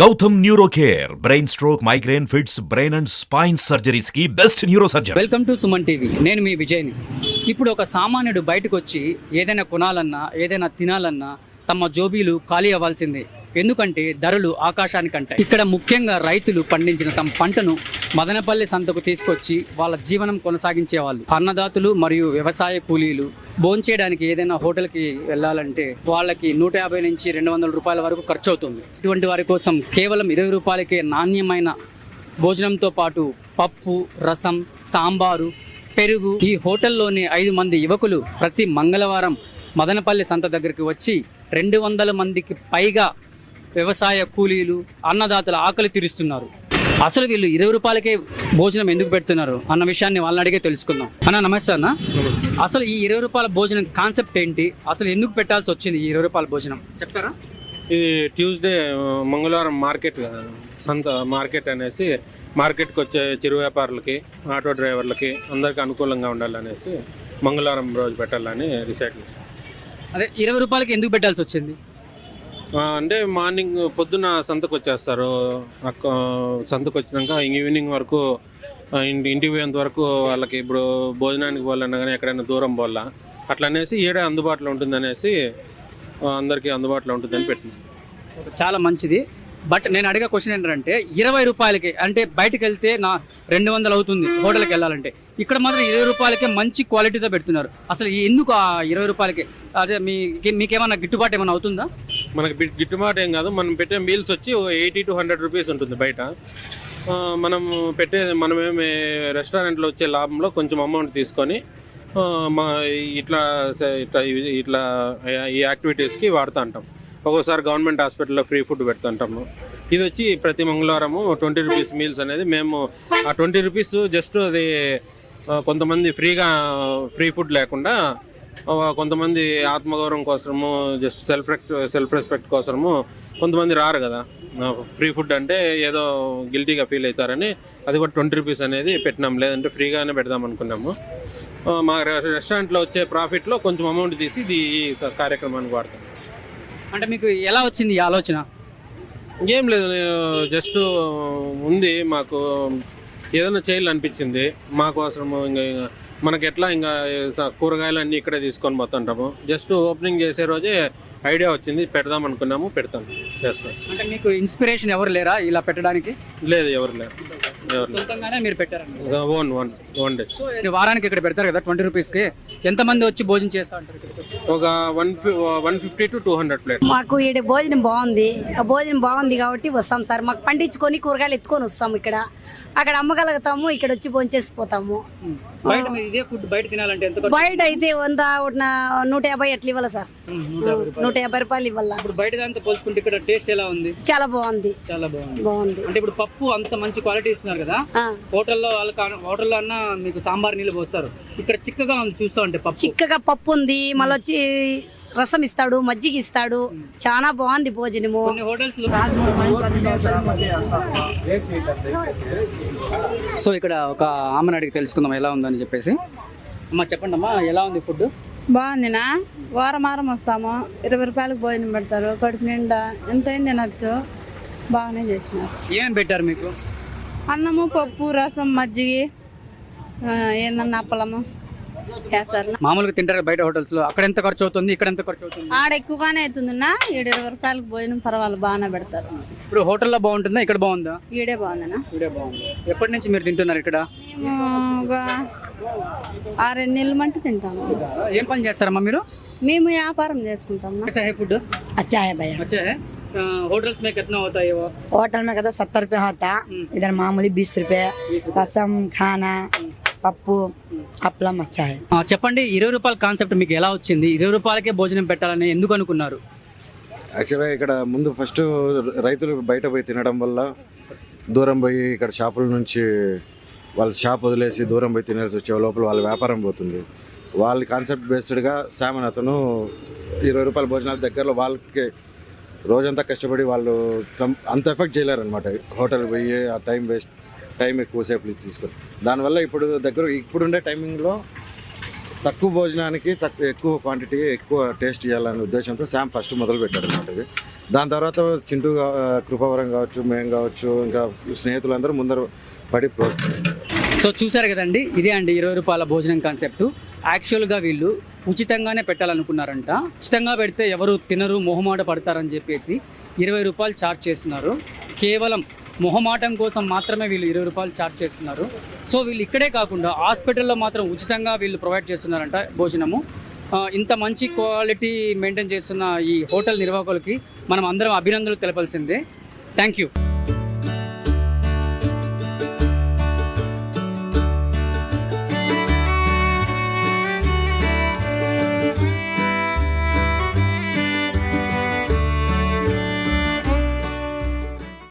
Gautam neuro care brain stroke migraine fits brain and spine సర్జరీస్కి best neuro surgeon welcome to Suman TV. నేను మీ విజయ్ని. ఇప్పుడు ఒక సామాన్యుడు బయటకు వచ్చి ఏదైనా కొనాలన్నా ఏదైనా తినాలన్నా తమ జోబీలు ఖాళీ అవ్వాల్సిందే. ఎందుకంటే ధరలు ఆకాశానికంటాయి. ఇక్కడ ముఖ్యంగా రైతులు పండించిన తమ పంటను మదనపల్లి సంతకు తీసుకొచ్చి వాళ్ళ జీవనం కొనసాగించేవాళ్ళు. అన్నదాతలు మరియు వ్యవసాయ కూలీలు భోంచేయడానికి ఏదైనా హోటల్కి వెళ్ళాలంటే వాళ్ళకి నూట యాభై నుంచి రెండు వందల రూపాయల వరకు ఖర్చు అవుతుంది ఇటువంటి వారి కోసం కేవలం ఇరవై రూపాయలకే నాణ్యమైన భోజనంతో పాటు పప్పు రసం సాంబారు పెరుగు ఈ హోటల్లోని ఐదు మంది యువకులు ప్రతి మంగళవారం మదనపల్లి సంత దగ్గరికి వచ్చి రెండు వందల మందికి పైగా వ్యవసాయ కూలీలు అన్నదాతల ఆకలి తీరుస్తున్నారు. అసలు వీళ్ళు ఇరవై రూపాయలకే భోజనం ఎందుకు పెడుతున్నారు అన్న విషయాన్ని వాళ్ళని అడిగే తెలుసుకుందాం. అన్న నమస్తే అన్న. అసలు ఈ ఇరవై రూపాయల భోజనం కాన్సెప్ట్ ఏంటి? అసలు ఎందుకు పెట్టాల్సి వచ్చింది ఈ ఇరవై రూపాయల భోజనం? చెప్తారా? ఇది ట్యూస్డే మంగళవారం మార్కెట్ కదా. సంత మార్కెట్ అనేసి మార్కెట్కి వచ్చే చిరు వ్యాపారులకి ఆటో డ్రైవర్లకి అందరికీ అనుకూలంగా ఉండాలనేసి మంగళవారం రోజు పెట్టాలని డిసైడ్ చేసాం అదే ఇరవై రూపాయలకి ఎందుకు పెట్టాల్సి వచ్చింది? అంటే మార్నింగ్ పొద్దున సంతకు వచ్చేస్తారు అక్క సంతకు వచ్చినాక ఈవినింగ్ వరకు ఇంటి ఇంటికి పోయేంత వరకు వాళ్ళకి ఇప్పుడు భోజనానికి పోవాలన్నా కానీ ఎక్కడైనా దూరం పోవాలా? అట్లా అనేసి ఏడే అందుబాటులో ఉంటుందనేసి అనేసి అందరికీ అందుబాటులో ఉంటుందని పెట్టినాం. చాలా మంచిది. బట్ నేను అడిగే క్వశ్చన్ ఏంటంటే ఇరవై రూపాయలకి అంటే బయటకు వెళ్తే నా రెండు వందలు అవుతుంది హోటల్కి వెళ్ళాలంటే. ఇక్కడ మాత్రం ఇరవై రూపాయలకే మంచి క్వాలిటీతో పెడుతున్నారు. అసలు ఎందుకు ఆ ఇరవై రూపాయలకి? అదే మీ మీకేమన్నా గిట్టుబాటు ఏమైనా అవుతుందా? మనకి గిట్టుబాటు ఏం కాదు. మనం పెట్టే మీల్స్ వచ్చి ఎయిటీ టు హండ్రెడ్ రూపీస్ ఉంటుంది బయట. మనం పెట్టే మనమేమి రెస్టారెంట్లో వచ్చే లాభంలో కొంచెం అమౌంట్ తీసుకొని మా ఇట్లా ఇట్లా ఇట్లా ఈ యాక్టివిటీస్కి వాడుతూ ఉంటాం. ఒక్కోసారి గవర్నమెంట్ హాస్పిటల్లో ఫ్రీ ఫుడ్ పెడుతుంటాము ఇది వచ్చి ప్రతి మంగళవారము ట్వంటీ రూపీస్ మీల్స్ అనేది మేము ఆ ట్వంటీ రూపీస్ జస్ట్ అది కొంతమంది ఫ్రీగా ఫ్రీ ఫుడ్ లేకుండా కొంతమంది ఆత్మగౌరవం కోసము జస్ట్ సెల్ఫ్ సెల్ఫ్ రెస్పెక్ట్ కోసము కొంతమంది రారు కదా. ఫ్రీ ఫుడ్ అంటే ఏదో గిల్టీగా ఫీల్ అవుతారని అది కూడా ట్వంటీ రూపీస్ అనేది పెట్టినాం. లేదంటే ఫ్రీగానే పెడదాం అనుకున్నాము. మా రెస్టారెంట్లో వచ్చే ప్రాఫిట్లో కొంచెం అమౌంట్ తీసి ఇది ఈ కార్యక్రమానికి వాడతాం. అంటే మీకు ఎలా వచ్చింది ఈ ఆలోచన? ఏం లేదు జస్ట్ ఉంది మాకు ఏదైనా చేయాలనిపించింది. మా ఇంకా ఇంకా మనకి ఎట్లా ఇంకా కూరగాయలు అన్నీ ఇక్కడే తీసుకొని పోతుంటాము. జస్ట్ ఓపెనింగ్ చేసే రోజే ఐడియా వచ్చింది. పెడదాం అనుకున్నాము పెడతాం. చేస్తాం అంటే మీకు ఇన్స్పిరేషన్ ఎవరు లేరా ఇలా పెట్టడానికి? లేదు ఎవరు లేరు. సొంతంగానే మీరు పెట్టారండి. Own one one days so ఇది వారానికి ఇక్కడ పెడతారు కదా ట్వంటీ రూపీస్కి. ఎంతమంది వచ్చి భోజనం చేస్తా ఉంటారు? ఒక one one fifty to two hundred plate. మాకు ఈడ భోజనం బాగుంది. ఆ భోజనం బాగుంది కాబట్టి వస్తాం సార్. మాకు పండించుకొని కూరగాయలు ఎత్తుకొని వస్తాము ఇక్కడ. అక్కడ అమ్మగలుగుతాము ఇక్కడ వచ్చి భోంచేసి పోతాము బయట మీరు ఇదే ఫుడ్ బయట తినాలంటే ఎంత ఖర్చు? బయట అయితే వంద నూట యాభై అట్లా ఇవ్వాలి సార్. నూట యాభై రూపాయలు ఇవ్వాల. ఇప్పుడు బయట దాంతో పోల్చుకుంటే ఇక్కడ టేస్ట్ ఎలా ఉంది? చాలా బాగుంది. చాలా బాగుంది. బాగుంది. అంటే ఇప్పుడు పప్పు అంత మంచి క్వాలిటీ ఇస్తున్నారు కదా? ఆ, హోటల్లో వాళ్ళకి హోటల్లో అన్న మీకు సాంబార్ నీళ్ళు పోస్తారు. ఇక్కడ చిక్కగా ఉంది చూస్తా ఉంటే పప్పు. చిక్కగా పప్పు ఉంది మళ్ళీ వచ్చి రసం ఇస్తాడు మజ్జిగ ఇస్తాడు. చాలా బాగుంది భోజనము. కొన్ని హోటల్స్లో సో ఇక్కడ ఒక ఆమెను అడిగి తెలుసుకుందాం ఎలా ఉందని చెప్పేసి. అమ్మా చెప్పండి అమ్మా ఎలా ఉంది ఫుడ్ బాగుందినా? వారం వారం వస్తాము. ఇరవై రూపాయలకు భోజనం పెడతారు. కడుపు నిండా. ఎంతైంది తినచ్చు? బాగానే చేసినారు. ఏమేమి పెట్టారు మీకు? అన్నము పప్పు రసం మజ్జిగ ఏందన్నా అప్పలము చేస్తారు మామూలుగా తింటారు బయట హోటల్స్లో అక్కడ ఎంత ఖర్చు అవుతుంది? ఇక్కడ ఎంత ఖర్చు అవుతుంది? ఆడ ఎక్కువగానే అవుతుంది ఏడు ఇరవై రూపాయలకు భోజనం పర్వాలేదు బాగానే పెడతారు. ఇప్పుడు హోటల్లో బాగుంటుందా? ఇక్కడ బాగుందా? ఈడే బాగుందా ఈడే బాగుంది. ఎప్పటి నుంచి మీరు తింటున్నారు ఇక్కడ? ఒక నెలలు మంట తింటాము. ఏం పని చేస్తారమ్మా మీరు? మేము వ్యాపారం చేసుకుంటాం ఫుడ్? అచ్చాయ భయ అచ్చాయ? होटल्स में कितना होता है वो होटल में कहते सत्तर रुपये होता इधर मामूली बीस रुपये रसम खाना పప్పు అప్పలం अच्छा है ఆ, చెప్పండి ఇరవై రూపాయల కాన్సెప్ట్ మీకు ఎలా వచ్చింది ఇరవై రూపాయలకే భోజనం పెట్టాలని ఎందుకు అనుకున్నారు యాక్చువల్గా ఇక్కడ ముందు ఫస్ట్ రైతులు బయట పోయి తినడం వల్ల దూరం పోయి ఇక్కడ షాపుల నుంచి వాళ్ళ షాప్ వదిలేసి దూరం పోయి తినేసి వచ్చే లోపల వాళ్ళ వ్యాపారం పోతుంది వాళ్ళ కాన్సెప్ట్ బేస్డ్గా శామన్ అతను ఇరవై రూపాయల భోజనాల దగ్గరలో వాళ్ళకి రోజంతా కష్టపడి వాళ్ళు అంత ఎఫెక్ట్ చేయలేరనమాట హోటల్ పోయి ఆ టైం వేస్ట్ టైం ఎక్కువసేపు తీసుకొని. దానివల్ల ఇప్పుడు దగ్గర ఇప్పుడుండే టైమింగ్లో తక్కువ భోజనానికి తక్కువ ఎక్కువ క్వాంటిటీ ఎక్కువ టేస్ట్ చేయాలనే ఉద్దేశంతో శామ్ ఫస్ట్ మొదలు పెట్టాడు అనమాట ఇది. దాని తర్వాత చింటూ కృపవరం కృపావరం కావచ్చు మేము కావచ్చు ఇంకా స్నేహితులందరూ ముందర పడి సో చూసారు కదండి ఇదే అండి ఇరవై రూపాయల భోజనం కాన్సెప్ట్ యాక్చువల్గా వీళ్ళు ఉచితంగానే పెట్టాలనుకున్నారంట. ఉచితంగా పెడితే ఎవరు తినరు మొహమాట పడతారని చెప్పేసి ఇరవై రూపాయలు ఛార్జ్ చేస్తున్నారు. కేవలం మొహమాటం కోసం మాత్రమే వీళ్ళు ఇరవై రూపాయలు ఛార్జ్ చేస్తున్నారు. సో వీళ్ళు ఇక్కడే కాకుండా హాస్పిటల్లో మాత్రం ఉచితంగా వీళ్ళు ప్రొవైడ్ చేస్తున్నారంట భోజనము. ఇంత మంచి క్వాలిటీ మెయింటైన్ చేస్తున్న ఈ హోటల్ నిర్వాహకులకి మనం అందరం అభినందనలు తెలపాల్సిందే. Thank you.